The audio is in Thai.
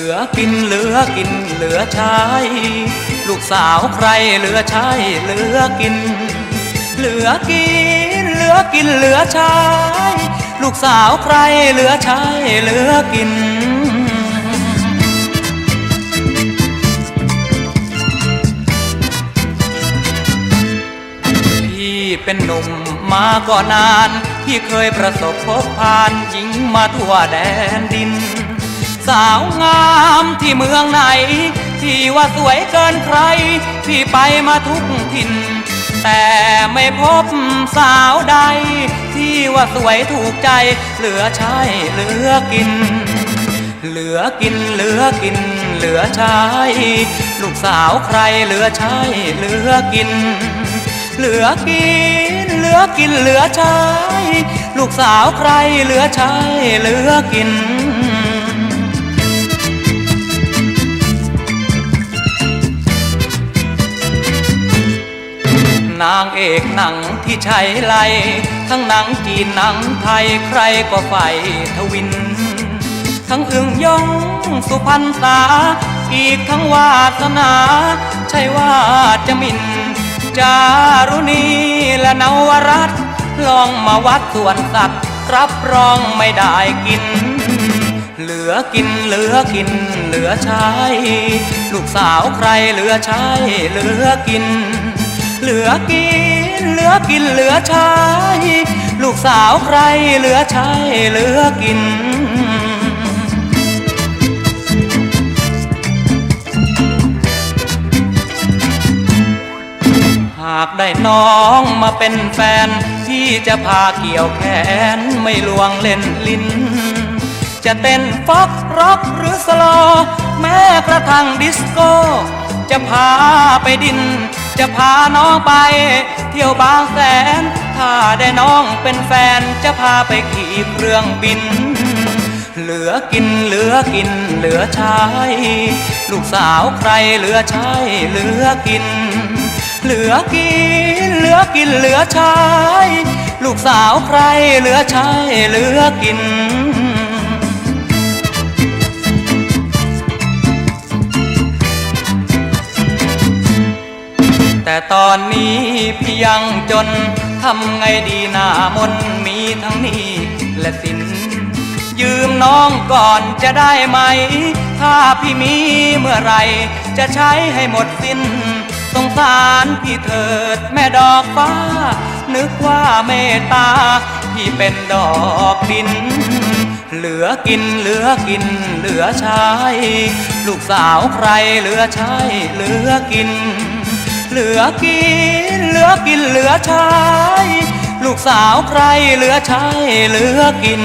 ลือกินเหลือใช้ ลูกสาวใครเหลือใช้เหลือกิน เหลือกินเหลือกินเหลือใช้ ลูกสาวใครเหลือใช้เหลือกินพี่เป็นหนุ่มมาก่อนนานพี่เคยประสบพบผ่านหญิงมาทั่วแดนดิน สาวงามที่เมืองไหน ที่ว่าสวยเกินใครพี่ไปมาทุกถิ่น แต่ไม่พบสาวใด ที่ว่าสวยถูกใจ เหลือใช้เหลือกิน เหลือกินเหลือกิน เหลือใช้ลูกสาวใครเหลือใช้เหลือกิน เหลือกินเหลือกินเหลือใช้ลูกสาวใครเหลือใช้เหลือกินางเอกหนังที่ใช้ไลทั้งหนังจีนหนังไทยใครก็ใฝ่ทวิน ทั้งอึ่งยงสุพรรณษาอีกทั้งวาสนา ใช่ว่าจะมิน จารุณีและนวรัตลองมาวัดส่วนสัตว์ รับรองไม่ได้กิน เหลือกินเหลือกินเหลือใช้ ลูกสาวใครเหลือใช้เหลือกิน เหลือกินเหลือกินเหลือใช้ลูกสาวใครเหลือใช้เหลือกินหากได้น้องมาเป็นแฟน ที่จะพาเกี่ยวแขนไม่ลวงเล่นลิ้น จะเต้นฟ็อกร็อกหรือสโล แม้กระทั่งดิสโก้ จะพาไปดิน จะพาน้องไป เที่ยวบางแสน ถ้าได้น้องเป็นแฟนจะพาไปขี่เครื่องบิน เหลือกินเหลือกินเหลือใช้ ลูกสาวใครเหลือใช้เหลือกิน เหลือกินเหลือกินเหลือใช้ ลูกสาวใครเหลือใช้เหลือกิน แต่ตอนนี้พี่ยังจนทำไงดีหน้ามนมีทั้งนี้และสิน ยืมน้องก่อนจะได้ไหม ถ้าพี่มีเมื่อไรจะใช้ให้หมดสิ้น สงสารพี่เถิดแม่ดอกฟ้า นึกว่าเมตตา พี่เป็นดอกดิน เหลือกินเหลือกินเหลือใช้ ลูกสาวใครเหลือใช้เหลือกิน เหลือกินเหลือกินเหลือใช้ลูกสาวใครเหลือใช้เหลือกิน